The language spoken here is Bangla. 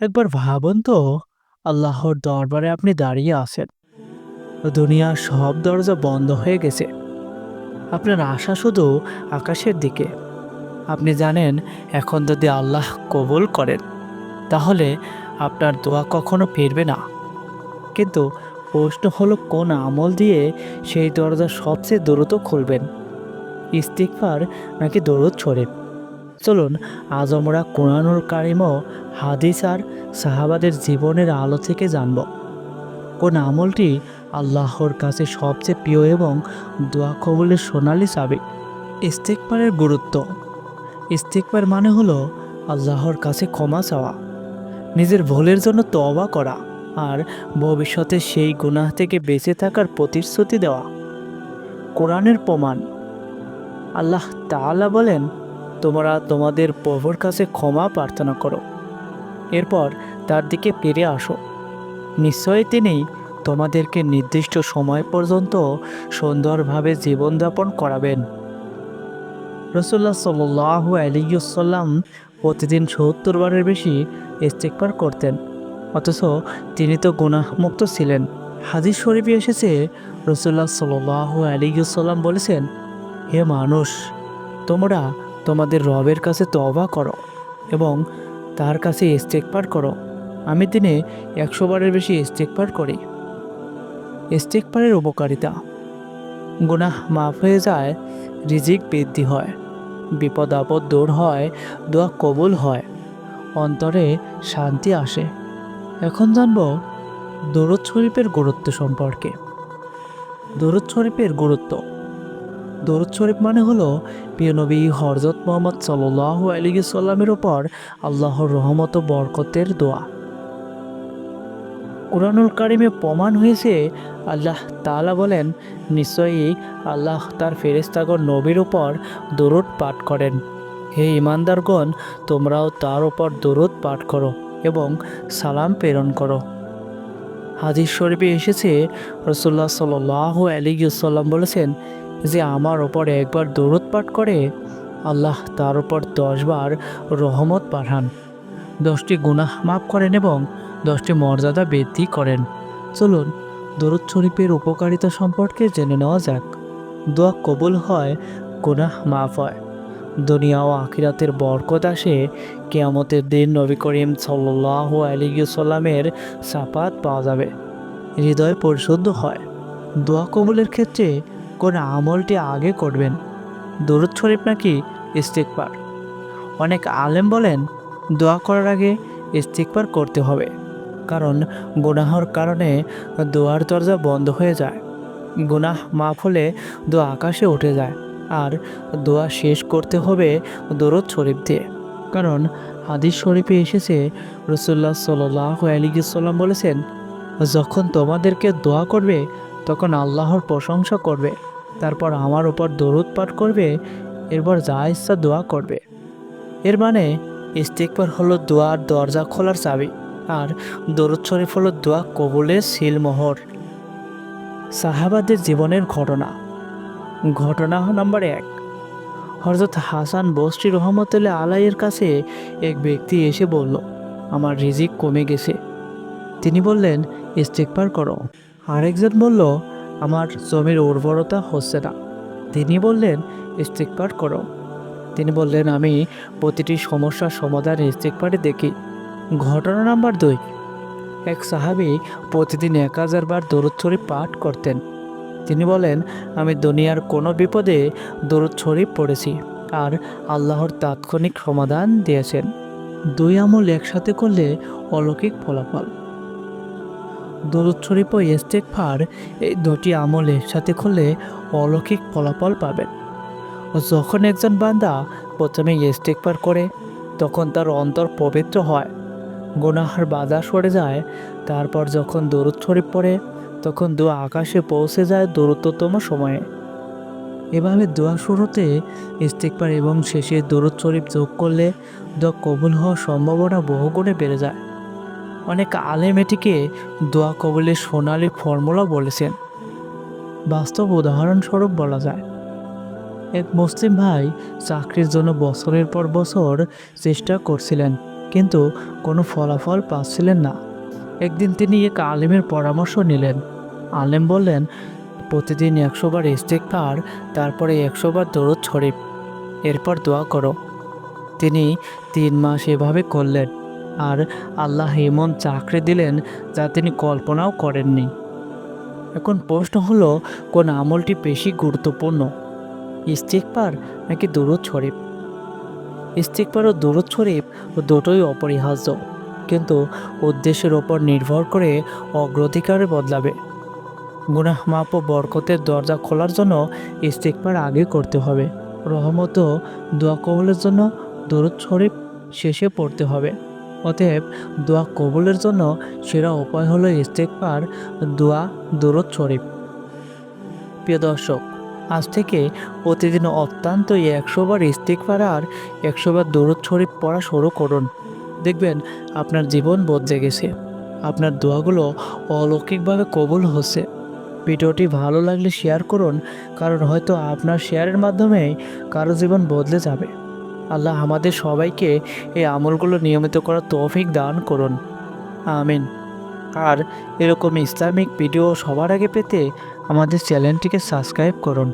একবার ভাবুন তো, আল্লাহর দরবারে আপনি দাঁড়িয়ে আছেন। দুনিয়ার সব দরজা বন্ধ হয়ে গেছে। আপনার আশা শুধু আকাশের দিকে। আপনি জানেন, এখন যদি আল্লাহ কবুল করেন, তাহলে আপনার দোয়া কখনো ফিরবে না। কিন্তু প্রশ্ন হলো, কোন আমল দিয়ে সেই দরজা সবচেয়ে দ্রুত খুলবেন? ইস্তিকফার নাকি দরুদ ছড়ে চলুন, আজ আমরা কোরআনুল কারিম ও হাদিস আর সাহাবাদের জীবনের আলো থেকে জানব। কোন আমলটি আল্লাহর কাছে সবচেয়ে প্রিয় এবং দোয়া কবুলের সোনালি চাবি ইস্তেকবারের গুরুত্ব। ইস্তেকবার মানে হলো আল্লাহর কাছে ক্ষমা চাওয়া, নিজের ভুলের জন্য তওবা করা আর ভবিষ্যতে সেই গুনাহ থেকে বেঁচে থাকার প্রতিশ্রুতি দেওয়া। কোরআনের প্রমাণ। আল্লাহ তাআলা বলেন তোমরা তোমাদের প্রভুর কাছে ক্ষমা প্রার্থনা করো। এরপর তার দিকে ফিরে আসো। নিশ্চয়ই তিনি তোমাদেরকে নির্দিষ্ট সময় পর্যন্ত সুন্দরভাবে জীবনযাপন করাবেন। রসুল্লাহ সাল্লাহ আলিয়াল্লাম প্রতিদিন সত্তর বারের বেশি ইস্তেকবার করতেন, অথচ তিনি তো গুনাহমুক্ত ছিলেন। হাদিস শরীফে এসেছে রসুল্লাহ সাল্লাহ আলিয়াল্লাম বলেছেন, হে মানুষ, তোমরা তোমাদের রবের কাছে তওবা করো এবং তার কাছে ইস্তেকবার করো। আমি দিনে একশো বারের বেশি ইস্তেকবার করি। ইস্তেকবারের উপকারিতা। গুনাহ মাফ হয়ে যায়, রিজিক বৃদ্ধি হয়, বিপদ আপদ দূর হয়, দোয়া কবুল হয়, অন্তরে শান্তি আসে। এখন জানব দরুদ শরীফের গুরুত্ব সম্পর্কে। দরুদ শরীফের গুরুত্ব। দরুদ শরীফ মানে হলো, প্রিয় নবী হরজত মোহাম্মদ সাল্লাহ আলী সাল্লামের ওপর আল্লাহর রহমত বরকতের দোয়া। কোরআনুল কারিমে প্রমাণ হয়েছে, আল্লাহ তাআলা বলেন, নিশ্চয়ই আল্লাহ তার ফেরেস্তাগণ নবীর উপর দরুদ পাঠ করেন। হে ইমানদারগণ তোমরাও তার উপর দরুদ পাঠ করো এবং সালাম প্রেরণ করো। হাদিস শরীফে এসেছে রসুল্লাহ সাল্লাহ আলিগুসাল্লাম বলেছেন যে আমার ওপর একবার দরুদ পাঠ করে, আল্লাহ তার উপর দশবার রহমত পাঠান। দশটি গুনাহ মাফ করেন এবং দশটি মর্যাদা বৃদ্ধি করেন। চলুন, দরুদ শরীফের উপকারিতা সম্পর্কে জেনে নেওয়া যাক। দোয়া কবুল হয়, গুনাহ মাফ হয়। দুনিয়া ও আখিরাতের বরকত আসে, কেয়ামতের দিন নবী করিম সাল্লাহ আলিগুসাল্লামের সাপাত পাওয়া যাবে। হৃদয় পরিশুদ্ধ হয়। দোয়া কবুলের ক্ষেত্রে কোন আমলটি আগে করবেন। দরুদ শরীফ নাকি ইস্তিকবার অনেক আলেম বলেন, দোয়া করার আগে ইস্তিকবার করতে হবে। কারণ গুনাহর কারণে দোয়ার দরজা বন্ধ হয়ে যায়। গুনাহ মাফ হলে দোয়া আকাশে উঠে যায়। আর দোয়া শেষ করতে হবে দরদ শরীফ দিয়ে। কারণ হাদিস শরীফে এসেছে রসুল্লাহ সাল্লাহ আলিগুসাল্লাম বলেছেন, যখন তোমাদেরকে দোয়া করবে তখন আল্লাহর প্রশংসা করবে, তারপর আমার উপর দরুদ পাঠ করবে, এরপর যা ইচ্ছা দোয়া করবে। এর মানে ইস্তিকবার হলো দোয়ার দরজা খোলার চাবি, আর দরুদ শরীফ হলো দোয়া কবুলের শিলমোহর সাহাবাদের জীবনের ঘটনা। ঘটনা নাম্বার এক। হজরত হাসান বস্রি রহমতুল্লাহ আলাইয়ের কাছে এক ব্যক্তি এসে বলল, আমার রিজিক কমে গেছে। তিনি বললেন ইস্তেকবার করো। আরেকজন বলল, আমার জমির উর্বরতা হচ্ছে না। তিনি বললেন ইস্তেকবার করো। তিনি বললেন, আমি প্রতিটি সমস্যার সমাধান ইস্তেকবারে দেখি। ঘটনা নাম্বার দুই। এক সাহাবি প্রতিদিন এক হাজার বার দরুদ শরীফ পাঠ করতেন। তিনি বলেন, আমি দুনিয়ার কোনো বিপদে দরুদ শরীফ পড়েছি আর আল্লাহর তাৎক্ষণিক সমাধান দিয়েছেন। দুই আমল একসাথে করলে অলৌকিক ফলাফল। দরুদ শরীফ ও ইস্তেকফার এই দুটি আমল একসাথে করলে অলৌকিক ফলাফল পাবেন। যখন একজন বান্দা প্রথমে ইস্তেকফার করে, তখন তার অন্তর পবিত্র হয়। গুনাহার বাধা সরে যায়। তারপর যখন দরুদ শরীফ পড়ে, তখন দোয়া আকাশে পৌঁছে যায় দূরত্বতম সময়ে। এভাবে দোয়া শুরুতে ইস্তেকবার এবং শেষে দরুদ শরীফ যোগ করলে দোয়া কবুল হওয়ার সম্ভাবনা বহুগুণে বেড়ে যায়। অনেক আলেম এটিকে দোয়া কবুলের সোনালি ফর্মুলা বলেছেন। বাস্তব উদাহরণস্বরূপ বলা যায়, এক মুসলিম ভাই চাকরির জন্য বছরের পর বছর চেষ্টা করছিলেন, কিন্তু কোনো ফলাফল পাচ্ছিলেন না। একদিন তিনি এক আলেমের পরামর্শ নিলেন। আলেম বললেন, প্রতিদিন একশো বার ইস্তেকবার তারপরে একশো বার দরুদ শরীফ, এরপর দোয়া করো। তিনি তিন মাস এভাবে করলেন। আর আল্লাহ এমন চাকরি দিলেন যা তিনি কল্পনাও করেননি। এখন প্রশ্ন হলো, কোন আমলটি বেশি গুরুত্বপূর্ণ? ইস্তিকবার নাকি দরুদ শরীফ? ইস্তিকবার ও দরুদ শরীফ দুটোই অপরিহার্য, কিন্তু উদ্দেশ্যের ওপর নির্ভর করে অগ্রাধিকারে বদলাবে। গুনাহ মাপ ও বরকতের দরজা খোলার জন্য ইস্তিকবার আগে করতে হবে। রহমত দোয়া কবলের জন্য দরুদ শরীফ শেষে পড়তে হবে। অতএব দোয়া কবুলের জন্য সেরা উপায় হলো ইস্তেকবার দোয়া, দরুদ শরীফ। প্রিয় দর্শক, আজ থেকে প্রতিদিন অত্যন্ত একশো বার ইস্তেকবার আর একশো বার দরুদ শরীফ পড়া শুরু করুন। দেখবেন আপনার জীবন বদলে গেছে। আপনার দোয়াগুলো অলৌকিকভাবে কবুল হচ্ছে। ভিডিওটি ভালো লাগলে শেয়ার করুন, কারণ হয়তো আপনার শেয়ারের মাধ্যমে কারও জীবন বদলে যাবে। আল্লাহ আমাদের সবাইকে এই আমলগুলো নিয়মিত করার তৌফিক দান করুন। আমিন। আর এরকম ইসলামিক ভিডিও সবার আগে পেতে আমাদের চ্যানেলটিকে সাবস্ক্রাইব করুন।